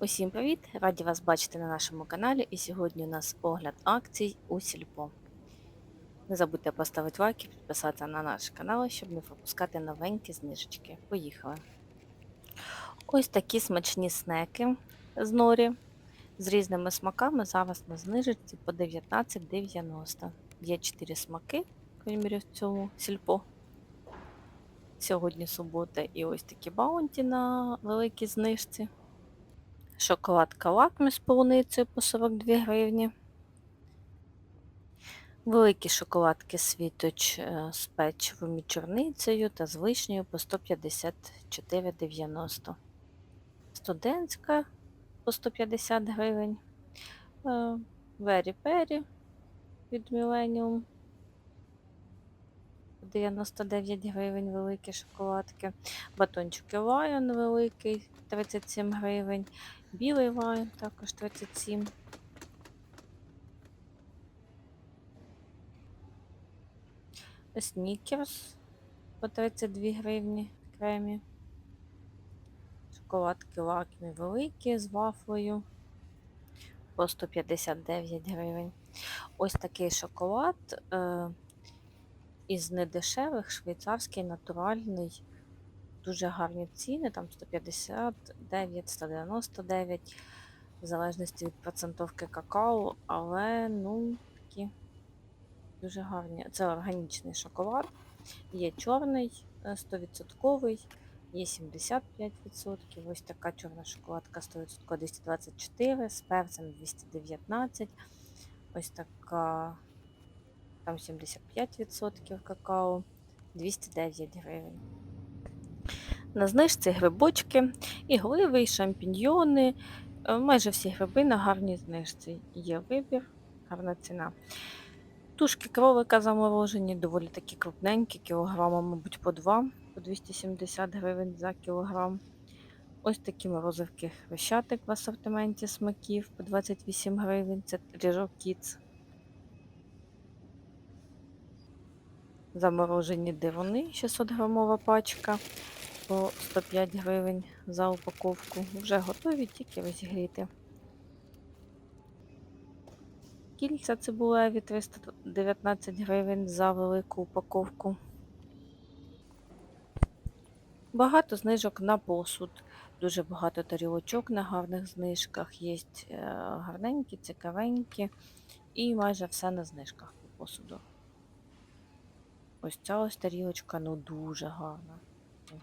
Усім привіт! Раді вас бачити на нашому каналі. І сьогодні у нас огляд акцій у Сільпо. Не забудьте поставити лайк і підписатися на наш канал, щоб не пропускати новенькі знижечки. Поїхали! Ось такі смачні снеки з норі з різними смаками. Зараз на знижечці по 19,90. Є 4 смаки, в цьому сільпо. Сьогодні субота і ось такі баунті на великій знижці. Шоколадка лакмі з полуницею по 42 гривні. Великі шоколадки світоч е, з печивом і чорницею та з вишнею по 154,90. Студентська по 150 гривень. Вері Пері від Millennium 99 гривень великі шоколадки. Батончики Lion великий 37 гривень. Білий Lion також 37. Снікерс по 32 гривні кремі. Шоколадки лакмі великі з вафлею по 159 гривень. Ось такий шоколад. Е із недешевих швейцарський натуральний, дуже гарні ціни, там 159, 199, в залежності від процентовки какао, але ну, такі дуже гарні. Це органічний шоколад. Є чорний 100%, є 75%. Ось така чорна шоколадка 100% 224, з перцем 219. Ось така там 75% какао, 209 гривень. На знижці грибочки, і гливи, і шампіньйони. Е, майже всі гриби на гарній знижці. Є вибір, гарна ціна. Тушки кролика заморожені, доволі такі крупненькі, кілограма, мабуть, по 2, по 270 гривень за кілограм. Ось такі морозивки хрещатик в асортименті смаків по 28 гривень. Це ріжок кіц. Заморожені дивони, 600 грамова пачка по 105 гривень за упаковку. Вже готові, тільки розігріти. Кільця цибулеві 319 гривень за велику упаковку. Багато знижок на посуд. Дуже багато тарілочок на гарних знижках. Є е, гарненькі, цікавенькі і майже все на знижках по посуду. Ось ця ось тарілочка, ну дуже гарна.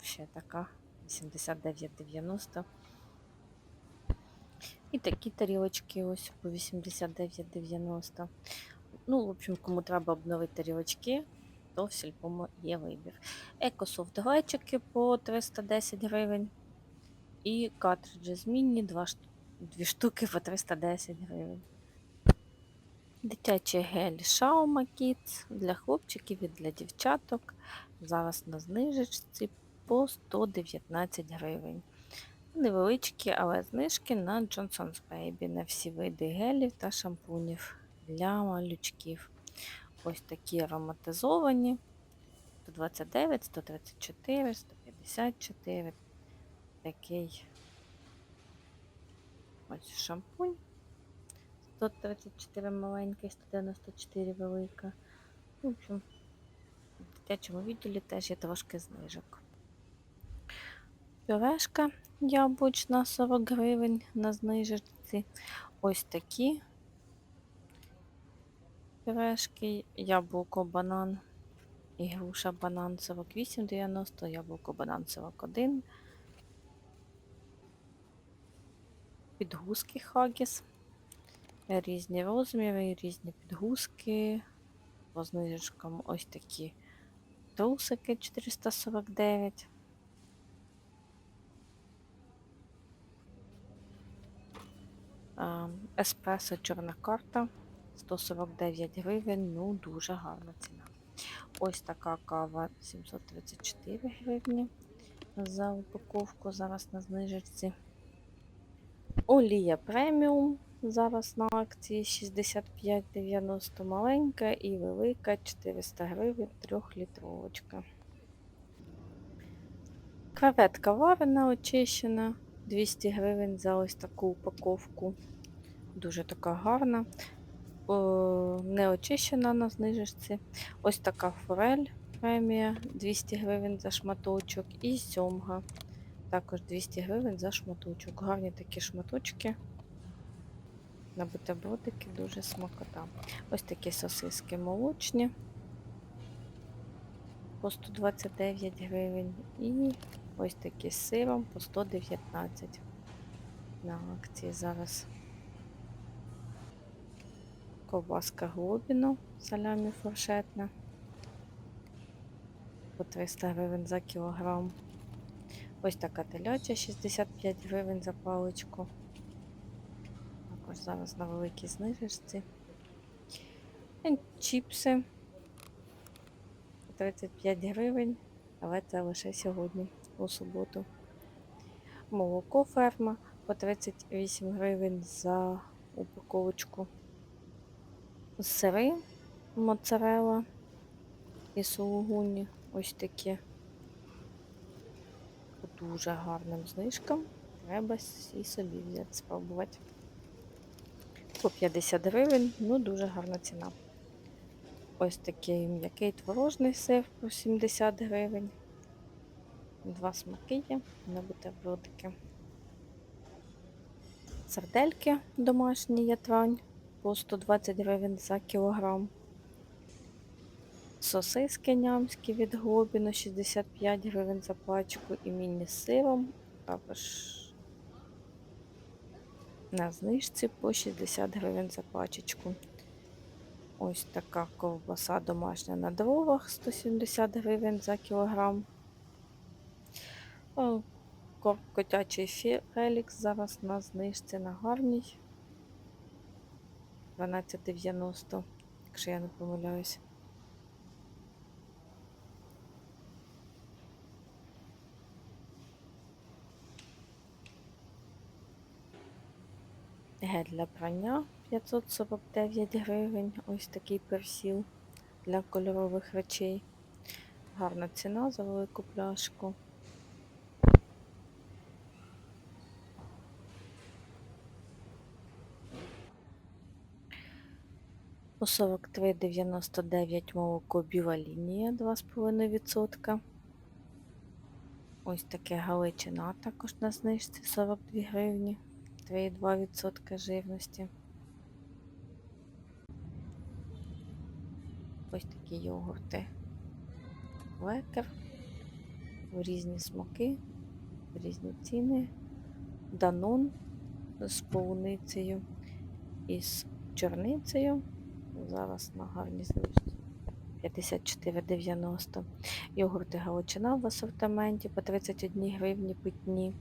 Ще така 89,90. І такі тарілочки ось по 89,90. Ну, в общем, кому треба обновити тарілочки, то в сільпому є вибір. Екософт глечики по 310 гривень. І картриджі змінні, дві штуки по 310 гривень. Дитячий гель Shauma Kids для хлопчиків і для дівчаток. Зараз на знижечці по 119 гривень. Невеличкі, але знижки на Johnson's Baby на всі види гелів та шампунів для малючків. Ось такі ароматизовані. 129, 134, 154. Такий ось шампунь. 134 маленька і 194 велика. В общем, в дитячому відділі теж є трошки знижок. Пюрешка яблучна 40 гривень на знижці. Ось такі пюрешки, яблуко, банан і груша банан 48,90, яблуко банан 41. Підгузки Хагіс Різні розміри, різні підгузки. По знижкам ось такі трусики 449. Еспресо чорна карта 149 гривень, ну дуже гарна ціна. Ось така кава 734 гривні за упаковку, зараз на знижці. Олія преміум Зараз на акції 65,90 маленька і велика 400 гривень 3-літровочка. Креветка варена, очищена 200 гривень за ось таку упаковку. Дуже така гарна. О, не очищена на знижечці. Ось така форель премія 200 гривень за шматочок. І сьомга також 200 гривень за шматочок. Гарні такі шматочки. На бутербродики дуже смакота. Ось такі сосиски молочні по 129 гривень. І ось такі з сиром по 119 на акції зараз. Ковбаска глобіно, салямі фуршетна. По 300 гривень за кілограм. Ось така теляча 65 гривень за паличку. Також зараз на великій знижечці. І Чіпси 35 гривень, але це лише сьогодні, у суботу. Молоко ферма по 38 гривень за упаковочку. Сири моцарела і сулугуні. Ось такі. Дуже гарним знижкам. Треба і собі взяти, спробувати. По 50 гривень, ну дуже гарна ціна. Ось такий м'який творожний сир по 70 гривень. Два смаки є на бутербродики. Сардельки домашні ятрань по 120 гривень за кілограм. Сосиски нямські від Глобіно 65 гривень за пачку і міні з сиром також на знижці по 60 гривень за пачечку. Ось така ковбаса домашня на дровах 170 гривень за кілограм. О, Котячий фелікс зараз на знижці на гарній. 12,90, якщо я не помиляюсь. Для прання 549 гривень. Ось такий персіл для кольорових речей. Гарна ціна за велику пляшку. По 43,99 молоко біла лінія 2,5%. Ось таке галичина також на знижці 42 гривні, 3,2% жирності. Ось такі йогурти. Лекер. Різні смаки, різні ціни. Данон з полуницею і з чорницею. Зараз на гарній знижці. 54,90. Йогурти Галичина в асортименті по 31 гривні питні.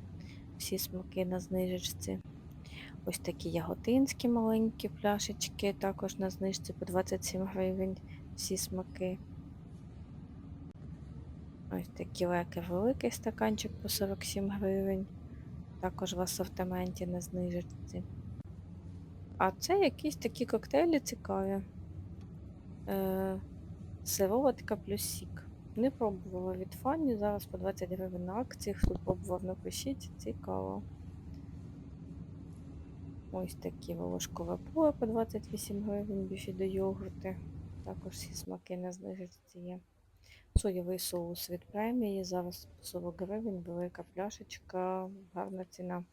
Всі смаки на знижечці. Ось такі яготинські маленькі пляшечки, також на знижці по 27 гривень. Всі смаки. Ось такі леки великий стаканчик по 47 гривень. Також в асортименті на знижечці. А це якісь такі коктейлі цікаві. Е, сироватка плюс сік. Не пробувала від фані, зараз по 20 гривень на акції. Хто пробував, напишіть, цікаво. Ось такі волошкове поле по 28 гривень, більші до йогурти. Також всі смаки на знижці є. Соєвий соус від премії. Зараз 40 гривень, велика пляшечка, гарна ціна.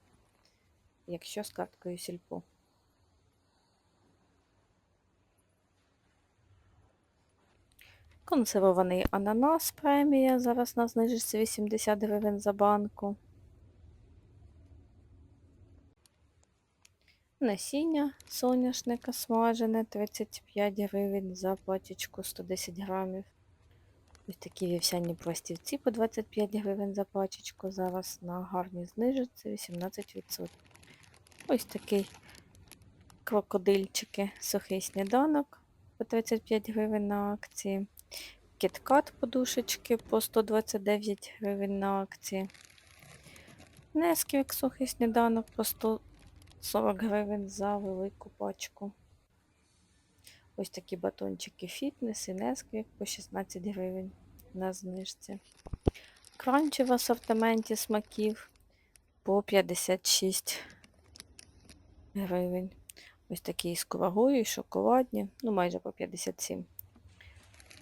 Якщо з карткою сільпо. Консервований ананас премія. Зараз на знижці 80 гривень за банку. Насіння соняшника смажене 35 гривень за пачечку 110 грамів. Ось такі вівсяні пластівці по 25 гривень за пачечку. Зараз на гарній знижці 18%. Ось такий крокодильчики, сухий сніданок по 35 гривень на акції. Кіткат подушечки по 129 гривень на акції. Несквік сухий сніданок по 140 гривень за велику пачку. Ось такі батончики фітнес і Несквік по 16 гривень на знижці. Кранчі в асортименті смаків по 56 гривень. Ось такі з курагою, і шоколадні, ну майже по 57.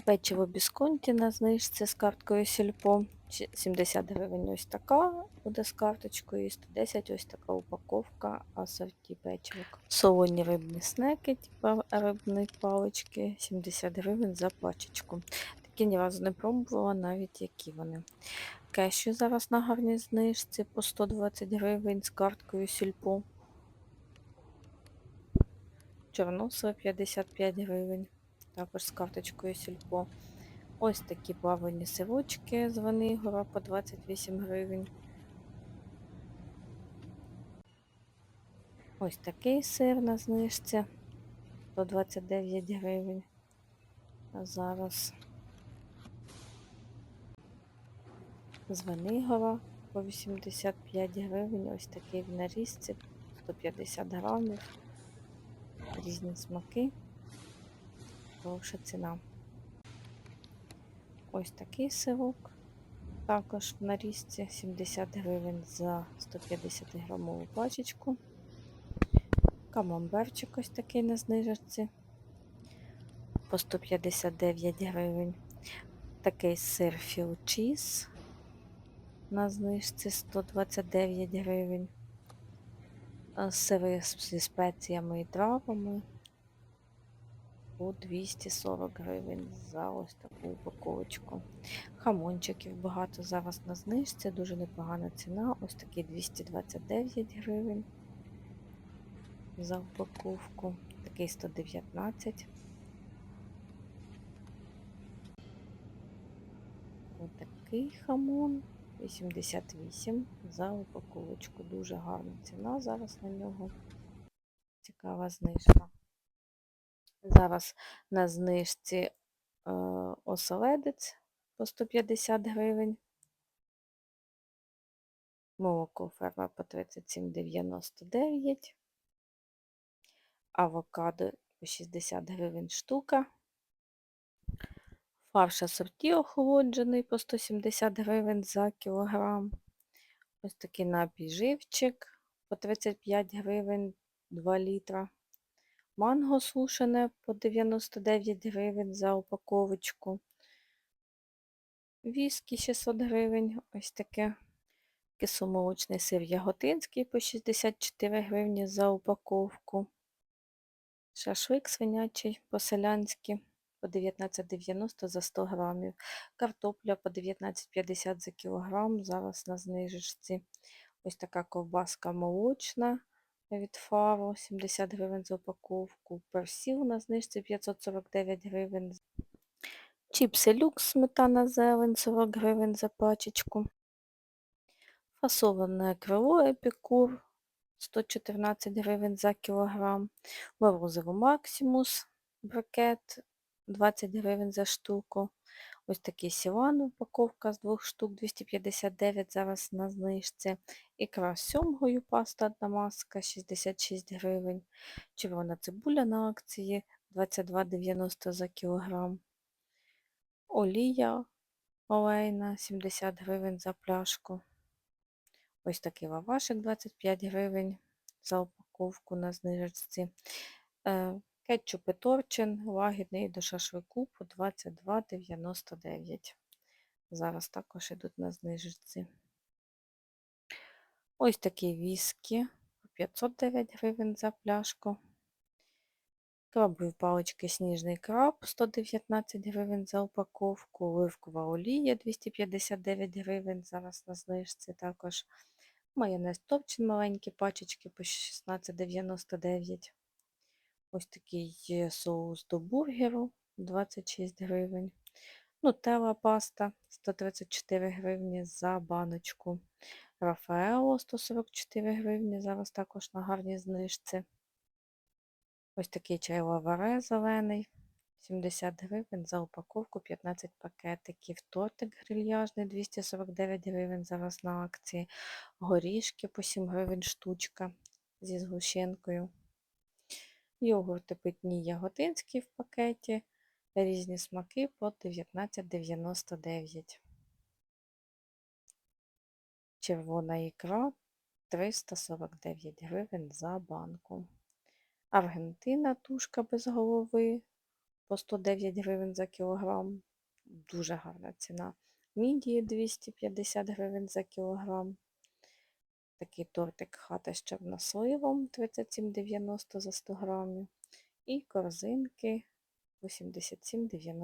Печиво бісконті на знижці з карткою Сільпо. Чи- 70 гривень ось така буде з карточкою, і 110 ось така упаковка асорті печивок. Солоні рибні снеки, типа рибні палички, 70 гривень за пачечку. Такі ні разу не пробувала, навіть які вони. Кешю зараз на гарній знижці по 120 гривень з карткою Сільпо. Чорнослив 55 гривень, також з карточкою Сільпо. Ось такі плавані сирочки з Ванигора по 28 гривень. Ось такий сир на знижці 129 гривень. А зараз з Ванигора по 85 гривень. Ось такий в нарізці 150 грамів. Різні смаки. Хороша ціна. Ось такий сирок. Також в нарізці 70 гривень за 150 грамову пачечку. Камамберчик ось такий на знижці по 159 гривень. Такий сир філчіз на знижці 129 гривень. Сири зі спеціями і травами по 240 гривень за ось таку упаковочку. Хамончиків багато зараз на знижці, дуже непогана ціна. Ось такий 229 гривень за упаковку. Такий 119. Ось такий хамон 88 за упаковочку. Дуже гарна ціна зараз на нього. Цікава знижка. Зараз на знижці е, оселедець по 150 гривень. Молоко ферма по 37,99. Авокадо по 60 гривень штука. Фарш асорті охолоджений по 170 гривень за кілограм. Ось такий напій живчик по 35 гривень 2 літра. Манго сушене по 99 гривень за упаковочку. Віскі 600 гривень. Ось таке. Кисломолочний сир яготинський по 64 гривні за упаковку. Шашлик свинячий по-селянськи по 19,90 за 100 грамів. Картопля по 19,50 за кілограм, зараз на знижечці. Ось така ковбаска молочна від фару, 70 гривень за упаковку. Персіл на знижці 549 гривень. Чіпси люкс, сметана зелень, 40 гривень за пачечку. Фасоване крило епікур 114 гривень за кілограм. Морозиво Максимус брикет 20 гривень за штуку. Ось такий сілан упаковка з двох штук 259 зараз на знижці. Ікра з сьомгою паста одна маска 66 гривень. Червона цибуля на акції 22,90 за кілограм. Олія олейна 70 гривень за пляшку. Ось такий лавашик 25 гривень за упаковку на знижці. Кетчуп і торчин лагідний до шашлику по 22,99. Зараз також йдуть на знижці. Ось такі віскі по 509 гривень за пляшку. Крабові палички сніжний краб 119 гривень за упаковку. Оливкова олія 259 гривень зараз на знижці також. Майонез топчин маленькі пачечки по 16,99. Ось такий соус до бургеру 26 гривень. Нутелла паста 134 гривні за баночку. Рафаело 144 гривні, зараз також на гарній знижці. Ось такий чай лаваре зелений. 70 гривень за упаковку 15 пакетиків. Тортик грильяжний 249 гривень зараз на акції. Горішки по 7 гривень штучка зі згущенкою. Йогурти питні яготинські в пакеті. Різні смаки по 19,99. Червона ікра 349 гривень за банку. Аргентина тушка без голови по 109 гривень за кілограм. Дуже гарна ціна. Мідії 250 гривень за кілограм. Такий тортик хата з чорносливом 37,90 за 100 грамів. І корзинки 87,90.